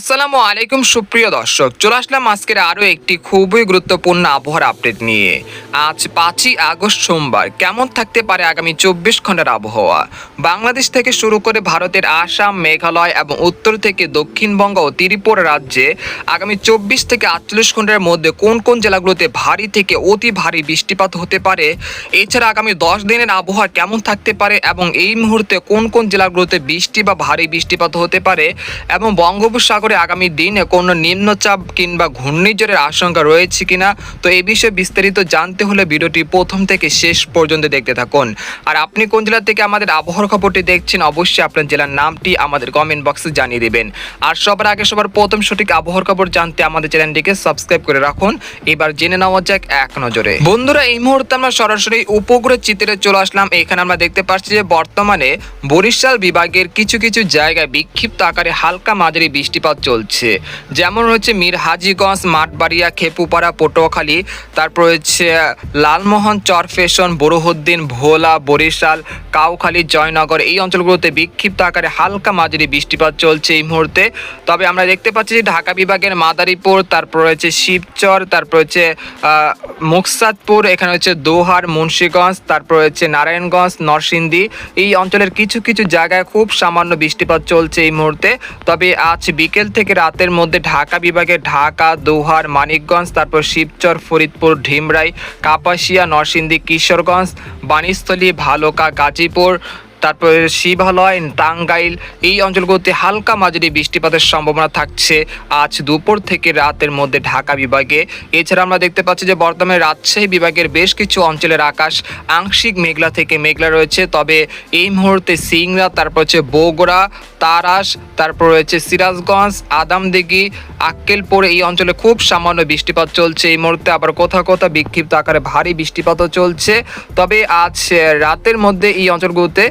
আসসালামু আলাইকুম, সুপ্রিয় দর্শক। চলে আসলাম আজকের আরও একটি খুবই গুরুত্বপূর্ণ আবহাওয়ার আপডেট নিয়ে। আজ পাঁচই আগস্ট সোমবার, কেমন থাকতে পারে আগামী চব্বিশ ঘণ্টার আবহাওয়া? বাংলাদেশ থেকে শুরু করে ভারতের আসাম, মেঘালয় এবং উত্তর থেকে দক্ষিণবঙ্গ ও ত্রিপুরা রাজ্যে আগামী চব্বিশ থেকে আটচল্লিশ ঘণ্টার মধ্যে কোন কোন জেলাগুলোতে ভারী থেকে অতি ভারী বৃষ্টিপাত হতে পারে? এছাড়া আগামী দশ দিনের আবহাওয়া কেমন থাকতে পারে এবং এই মুহূর্তে কোন কোন জেলাগুলোতে বৃষ্টি বা ভারী বৃষ্টিপাত হতে পারে? এবং বঙ্গোপসাগরে আগামী দিনে কোনো নিম্নচাপ কিংবা ঘূর্ণিঝড়ের আশঙ্কা রয়েছে কিনা, তো এই বিষয়ে বিস্তারিত জানতে হলে ভিডিওটি প্রথম থেকে শেষ পর্যন্ত দেখতে থাকুন। আর আপনি কোন জেলা থেকে আমাদের আবহাওয়ার খবরটি দেখছেন, অবশ্যই আপনার জেলার নামটি আমাদের কমেন্ট বক্সে জানিয়ে দেবেন। আর সবার আগে সবার প্রথম সঠিক আবহাওয়ার খবর জানতে আমাদের চ্যানেলটিকে সাবস্ক্রাইব করে রাখুন। এবার জেনে নেওয়া যাক এক নজরে। বন্ধুরা, এই মুহূর্তে আমরা সরাসরি উপগ্রহ চিত্রে চলে আসলাম। এখানে আমরা দেখতে পাচ্ছি যে বর্তমানে বরিশাল বিভাগের কিছু কিছু জায়গায় বিক্ষিপ্ত আকারে হালকা মাঝারি বৃষ্টিপাত চলছে। যেমন হচ্ছে মীর হাজিগঞ্জ মাঠবাড়িয়া খেপুপাড়া পটুয়াখালী তারপর হচ্ছে লালমোহন চরফেশন বরুহদ্দিন ভোলা বরিশাল কাউখালী জয়নগর এই অঞ্চলগুলোতে বিক্ষিপ্ত আকারে হালকা মাঝারি বৃষ্টিপাত চলছে এই মুহূর্তে। তবে আমরা দেখতে পাচ্ছি যে ঢাকা বিভাগের মাদারীপুর তারপর রয়েছে শিবচর তারপর হচ্ছে আহ, মুকসাদপুর এখানে হচ্ছে দোহার মুন্সীগঞ্জ তারপর হচ্ছে নারায়ণগঞ্জ নরসিংদী এই অঞ্চলের কিছু কিছু জায়গায় খুব সামান্য বৃষ্টিপাত চলছে এই মুহূর্তে। তবে আজ বিকেল থেকে রাতের মধ্যে ঢাকা বিভাগে ঢাকা, দোহার, মানিকগঞ্জ, তারপর শিবচর, ফরিদপুর, ঢিমরাই, কাপাসিয়া, নরসিংদী, কিশোরগঞ্জ, বাণীস্থলী, ভালুকা, গাজীপুর, তারপরে শিবালয়, টাঙ্গাইল, এই অঞ্চলগুলোতে হালকা মাঝারি বৃষ্টিপাতের সম্ভাবনা থাকছে আজ দুপুর থেকে রাতের মধ্যে ঢাকা বিভাগে। এছাড়া আমরা দেখতে পাচ্ছি যে বর্তমানে রাজশাহী বিভাগের বেশ কিছু অঞ্চলের আকাশ আংশিক মেঘলা থেকে মেঘলা রয়েছে। তবে এই মুহূর্তে সিংড়া, তারপর হচ্ছে বগুড়া তারাস, তারপর রয়েছে সিরাজগঞ্জ, আদামদিঘি, আক্কেলপুর এই অঞ্চলে খুব সামান্য বৃষ্টিপাত চলছে। এই মুহূর্তে আবার কোথাও কোথাও বিক্ষিপ্ত আকারে ভারী বৃষ্টিপাতও চলছে। তবে আজ রাতের মধ্যে এই অঞ্চলগুলোতে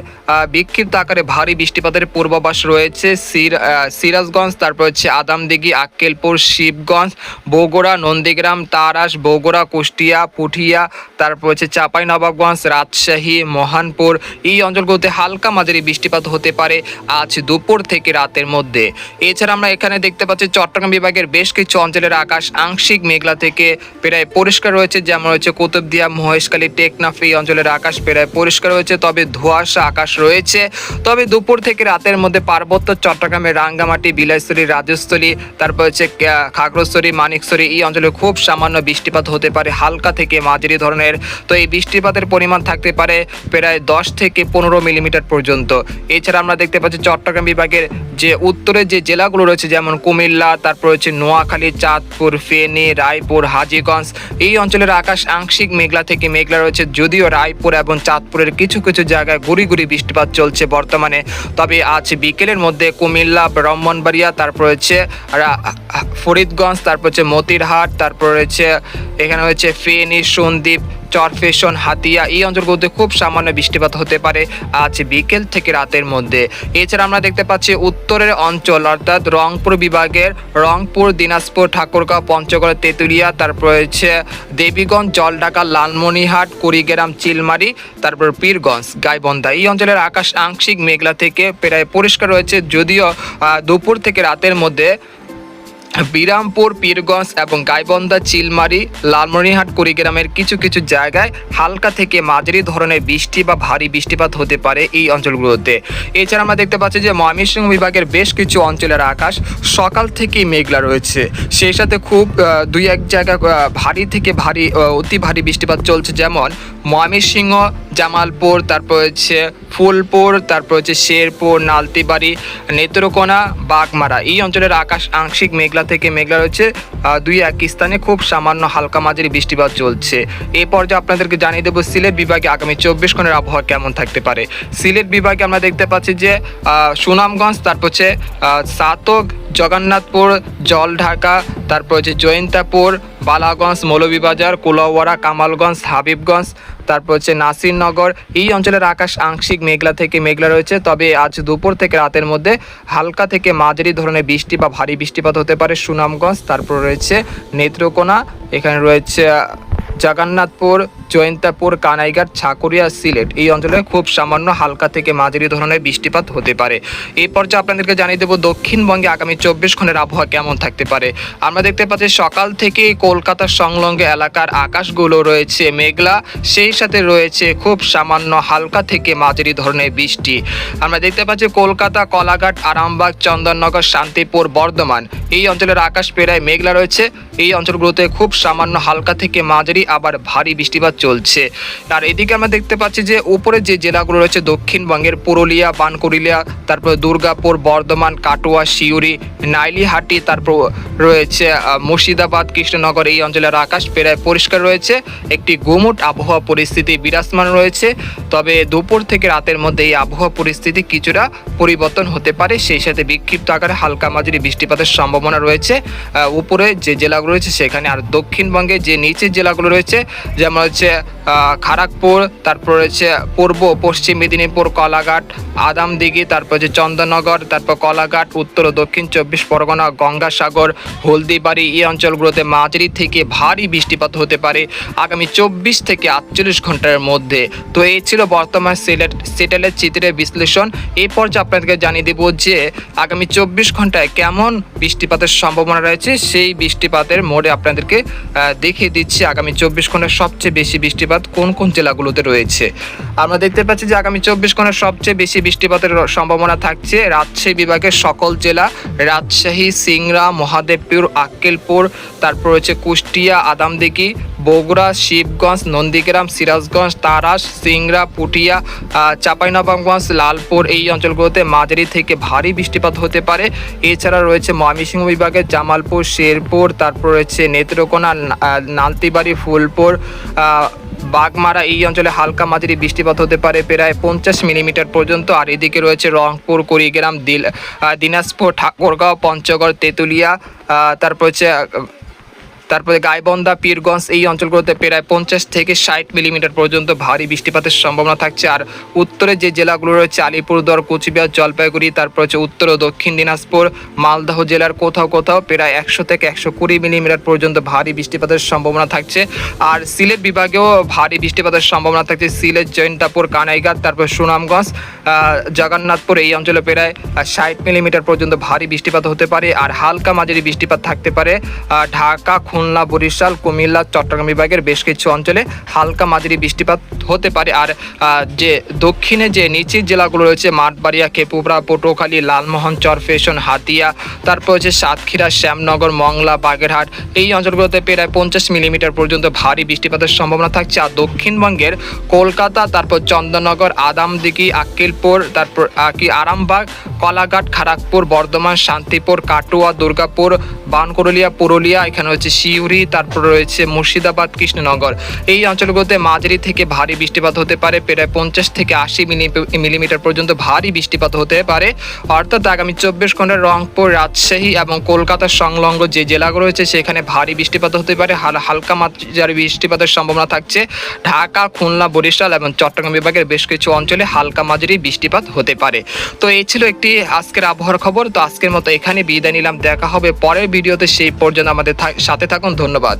বিক্ষিপ্ত আকারে ভারী বৃষ্টিপাতের পূর্বাভাস রয়েছে। সির সিরাজগঞ্জ, তারপর হচ্ছে আদামদিঘি, আক্কেলপুর, শিবগঞ্জ, বগুড়া, নন্দীগ্রাম, তারাস, বগুড়া, কুষ্টিয়া, পুঠিয়া, তারপর হচ্ছে চাপাই নবাবগঞ্জ রাজশাহী, মহানপুর। এই অঞ্চলগুলোতে হালকা মাঝারি বৃষ্টিপাত হতে পারে। আজ দুপুর থেকে রাতের মধ্যে। এছাড়া আমরা এখানে দেখতে পাচ্ছি চট্টগ্রাম বিভাগের বেশ কিছু অঞ্চলের আকাশ আংশিক মেঘলা থেকে প্রায় পরিষ্কার রয়েছে, যেমন রয়েছে কুতুবদিয়া, মহেশখালী, টেকনাফ, এই অঞ্চলের আকাশ প্রায় পরিষ্কার রয়েছে, তবে ধোঁয়াশা আকাশ রয়েছে। তবে দুপুর থেকে রাতের মধ্যে পার্বত্য চট্টগ্রামের রাঙ্গামাটি বিলাইস্থলী রাজস্থলী তারপর হচ্ছে খাগড়াছড়ি, মানিকছড়ি, এই অঞ্চলে খুব সামান্য বৃষ্টিপাত হতে পারে, হালকা থেকে মাঝারি ধরনের। তো এই বৃষ্টিপাতের পরিমাণ থাকতে পারে প্রায় দশ থেকে পনেরো মিলিমিটার পর্যন্ত। এছাড়া আমরা দেখতে পাচ্ছি চট্টগ্রাম বিভাগের যে উত্তরে যে জেলাগুলো রয়েছে, যেমন কুমিল্লা, তারপর হচ্ছে নোয়াখালী, চাঁদপুর, ফেনী, রায়পুর, হাজিগঞ্জ, এই অঞ্চলের আকাশ আংশিক মেঘলা থেকে মেঘলা রয়েছে, যদিও রায়পুর এবং চাঁদপুরের কিছু কিছু জায়গায় গুড়ি গুড়ি বৃষ্টিপাত চলছে বর্তমানে। তবে আজ বিকেলের মধ্যে কুমিল্লা, ব্রাহ্মণবাড়িয়া, তারপর হচ্ছে রা- ফরিদগঞ্জ, তারপর হচ্ছে মতিরহাট, তারপর হচ্ছে এখানে হচ্ছে ফেনী, সন্দ্বীপ চরফেশন হাতিয়া, এই অঞ্চলগুলোতে খুব সামান্য বৃষ্টিপাত হতে পারে আজ বিকেল থেকে রাতের মধ্যে। এছাড়া আমরা দেখতে পাচ্ছি উত্তরের অঞ্চল, অর্থাৎ রংপুর বিভাগের রংপুর, দিনাজপুর, ঠাকুরগাঁও, পঞ্চগড়, তেঁতুলিয়া, তারপর হচ্ছে দেবীগঞ্জ, জলঢাকা লালমনিহাট কুড়িগ্রাম, চিলমারি, তারপর পীরগঞ্জ, গাইবন্ধা। এই অঞ্চলের আকাশ আংশিক মেঘলা থেকে প্রায় পরিষ্কার রয়েছে, যদিও দুপুর থেকে রাতের মধ্যে বিরামপুর, পীরগঞ্জ এবং গাইবন্ধা, চিলমারি লালমনিহাট কুড়িগ্রামের কিছু কিছু জায়গায় হালকা থেকে মাঝারি ধরনের বৃষ্টি বা ভারী বৃষ্টিপাত হতে পারে এই অঞ্চলগুলোতে। এছাড়া আমরা দেখতে পাচ্ছি যে ময়মনসিংহ বিভাগের বেশ কিছু অঞ্চলের আকাশ সকাল থেকেই মেঘলা রয়েছে। সেই সাথে খুব দুই এক জায়গা ভারী থেকে ভারী অতি ভারী বৃষ্টিপাত চলছে। যেমন ময়মনসিংহ জামালপুর, তারপর হচ্ছে ফুলপুর, তারপর হচ্ছে শেরপুর, নালতিবাড়ি, নেত্রকোনা, বাগমারা। এই অঞ্চলের আকাশ আংশিক মেঘলা থেকে মেঘলা রয়েছে। দুই এক স্থানে খুব সামান্য হালকা মাঝারি বৃষ্টিপাত চলছে। এই পর্যায়ে আপনাদেরকে জানিয়ে দেবো সিলেট বিভাগে আগামী চব্বিশ ঘণ্টার আবহাওয়া কেমন থাকতে পারে। সিলেট বিভাগে আমরা দেখতে পাচ্ছি যে সুনামগঞ্জ, তারপর হচ্ছে সাতক, জগন্নাথপুর, জলঢাকা, তারপর হচ্ছে জয়ন্তাপুর, বালাগঞ্জ, মৌলভীবাজার, কুলাওয়াড়া, কামালগঞ্জ, হাবিবগঞ্জ তারপর হচ্ছে নাসিরনগর, এই অঞ্চলের আকাশ আংশিক মেঘলা থেকে মেঘলা রয়েছে। তবে আজ দুপুর থেকে রাতের মধ্যে হালকা থেকে মাঝারি ধরনের বৃষ্টি বা ভারী বৃষ্টিপাত হতে পারে সুনামগঞ্জ। তারপর রয়েছে নেত্রকোনা, এখানে রয়েছে জগন্নাথপুর জয়ন্তাপুর কানাইঘাট ছাকুরিয়া সিলেট এই অঞ্চলে খুব সামান্য হালকা থেকে মাঝারি ধরনের বৃষ্টিপাত হতে পারে। এই পর্যায়ে আপনাদেরকে জানিয়ে দেবো দক্ষিণবঙ্গে আগামী চব্বিশ ঘণ্টার আবহাওয়া কেমন থাকতে পারে। আমরা দেখতে পাচ্ছি সকাল থেকে কলকাতা সংলগ্ন এলাকার আকাশগুলো রয়েছে মেঘলা, সেই সাথে রয়েছে খুব সামান্য হালকা থেকে মাঝারি ধরনের বৃষ্টি। আমরা দেখতে পাচ্ছি কলকাতা, কলাঘাট, আরামবাগ, চন্দননগর, শান্তিপুর, বর্ধমান এই অঞ্চলের আকাশ প্রায় মেঘলা রয়েছে। এই অঞ্চলগুলোতে খুব সামান্য হালকা থেকে মাঝারি আবার ভারী বৃষ্টিপাত চলছে। আর এদিকে আমরা দেখতে পাচ্ছি যে, উপরে যে জেলাগুলো রয়েছে, দক্ষিণবঙ্গের পুরুলিয়া বানকুড়িলিয়া তারপর দুর্গাপুর, বর্ধমান, কাটোয়া শিউরি নাইলিহাটি, তারপর রয়েছে মুর্শিদাবাদ, কৃষ্ণনগর, এই অঞ্চলের আকাশ প্রায় পরিষ্কার রয়েছে। একটি গুমুট আবহাওয়া পরিস্থিতি বিরাজমান রয়েছে। তবে দুপুর থেকে রাতের মধ্যে এই আবহাওয়া পরিস্থিতি কিছুটা পরিবর্তন হতে পারে। সেই সাথে বিক্ষিপ্ত আকারে হালকা মাঝারি বৃষ্টিপাতের সম্ভাবনা রয়েছে। উপরে যে জেলাগুলো রয়েছে, সেখানে আর দক্ষিণবঙ্গে যে নিচের জেলাগুলো রয়েছে যেমন হচ্ছে খড়গপুর তারপর রয়েছে পূর্ব, পশ্চিম মেদিনীপুর, কলাঘাট, আদামদিঘি, তারপর হচ্ছে চন্দননগর, তারপর কলাঘাট, উত্তর ও দক্ষিণ চব্বিশ পরগনা, গঙ্গাসাগর, হলদিবাড়ি, এই অঞ্চলগুলোতে মাঝারি থেকে ভারী বৃষ্টিপাত হতে পারে আগামী চব্বিশ থেকে আটচল্লিশ ঘণ্টার মধ্যে। তো এই ছিল বর্তমান সিলেট সেটেলের চিত্রের বিশ্লেষণ। এই পর্যায়ে আপনাদেরকে জানিয়ে দেবো যে, আগামী চব্বিশ ঘন্টায় কেমন বৃষ্টিপাতের সম্ভাবনা রয়েছে, সেই বৃষ্টিপাতের মোড়ে আপনাদেরকে দেখিয়ে দিচ্ছি আগামী চব্বিশ ঘন্টায় সবচেয়ে বেশি বৃষ্টিপাত কোন কোন জেলাগুলোতে রয়েছে? আমরা দেখতে পাচ্ছি যে আগামী চব্বিশ ঘন্টায় সবচেয়ে বেশি বৃষ্টিপাতের সম্ভাবনা থাকছে রাজশাহী বিভাগের সকল জেলা রাজশাহী সিংড়া মহাদেবপুর আক্কেলপুর তারপর রয়েছে কুষ্টিয়া আদামদিঘি বগুড়া শিবগঞ্জ নন্দীগ্রাম সিরাজগঞ্জ তারাস সিংড়া পুটিয়া চাঁপাইনবাবগঞ্জ লালপুর এই অঞ্চলগুলোতে মাঝারি থেকে ভারী বৃষ্টিপাত হতে পারে। এছাড়া রয়েছে ময়মনসিংহ বিভাগের জামালপুর শেরপুর তারপর রয়েছে নেত্রকোনা না- আহ, আহ, বাগমারা এই অঞ্চলে হালকা মাঝারি বৃষ্টিপাত হতে পারে প্রায় পঞ্চাশ মিলিমিটার পর্যন্ত। আর এদিকে রয়েছে রংপুর কুড়িগ্রাম দিল দিনাজপুর ঠাকুরগাঁও পঞ্চগড় তেঁতুলিয়া তারপর হচ্ছে তারপরে গাইবন্ধা, পীরগঞ্জ এই অঞ্চলগুলোতে প্রায় পঞ্চাশ থেকে ষাট মিলিমিটার পর্যন্ত ভারী বৃষ্টিপাতের সম্ভাবনা থাকছে। আর উত্তরে যে জেলাগুলো রয়েছে, আলিপুরদুয়ার, কোচবিহার, জলপাইগুড়ি, তারপর হচ্ছে উত্তর ও দক্ষিণ দিনাজপুর, মালদহ জেলার কোথাও কোথাও প্রায় একশো থেকে একশো কুড়ি মিলিমিটার পর্যন্ত ভারী বৃষ্টিপাতের সম্ভাবনা থাকছে। আর সিলেট বিভাগেও ভারী বৃষ্টিপাতের সম্ভাবনা থাকছে। সিলেট, জৈন্তাপুর, কানাইঘাট, তারপর সুনামগঞ্জ জগন্নাথপুর এই অঞ্চলে প্রায় ষাট মিলিমিটার পর্যন্ত ভারী বৃষ্টিপাত হতে পারে। আর হালকা মাঝারি বৃষ্টিপাত থাকতে পারে। ঢাকা খুলনা, বরিশাল, কুমিল্লা, চট্টগ্রাম বিভাগের বেশ কিছু অঞ্চলে হালকা মাঝারি বৃষ্টিপাত হতে পারে। আর যে দক্ষিণে যে নিচের জেলাগুলো রয়েছে, মাঠবাড়িয়া কেপুবরা পটুয়াখালী, লালমোহন, চরফেশন, হাতিয়া, তারপর হচ্ছে সাতক্ষীরা, শ্যামনগর, মংলা, বাগেরহাট, এই অঞ্চলগুলোতে প্রায় পঞ্চাশ মিলিমিটার পর্যন্ত ভারী বৃষ্টিপাতের সম্ভাবনা থাকছে। আর দক্ষিণবঙ্গের কলকাতা, তারপর চন্দননগর, আদামদিঘি, আক্কিলপুর, তারপর কি আরামবাগ, কলাঘাট খড়গপুর বর্ধমান, শান্তিপুর, কাটুয়া, দুর্গাপুর বানকরলিয়া, পুরুলিয়া, এখানে হচ্ছে শিউরি তারপর রয়েছে মুর্শিদাবাদ, কৃষ্ণনগর। এই অঞ্চলগুলোতে মাঝারি থেকে ভারী বৃষ্টিপাত হতে পারে, প্রায় পঞ্চাশ থেকে আশি মিলিমিটার পর্যন্ত ভারী বৃষ্টিপাত হতে পারে। অর্থাৎ আগামী চব্বিশ ঘন্টায় রংপুর, রাজশাহী এবং কলকাতার সংলগ্ন যে জেলাগুলো রয়েছে, সেখানে ভারী বৃষ্টিপাত হতে পারে। হালকা মাত্রার বৃষ্টিপাতের সম্ভাবনা থাকছে। ঢাকা, খুলনা, বরিশাল এবং চট্টগ্রাম বিভাগের বেশ কিছু অঞ্চলে হালকা মাঝারি বৃষ্টিপাত হতে পারে। তো এই ছিল একটি আজকের আবহাওয়ার খবর। তো আজকের মতো এখানে বিদায় নিলাম। দেখা হবে পরের ভিডিওতে সেই পর্যন্ত আমাদের সাথে থাকুন। ধন্যবাদ।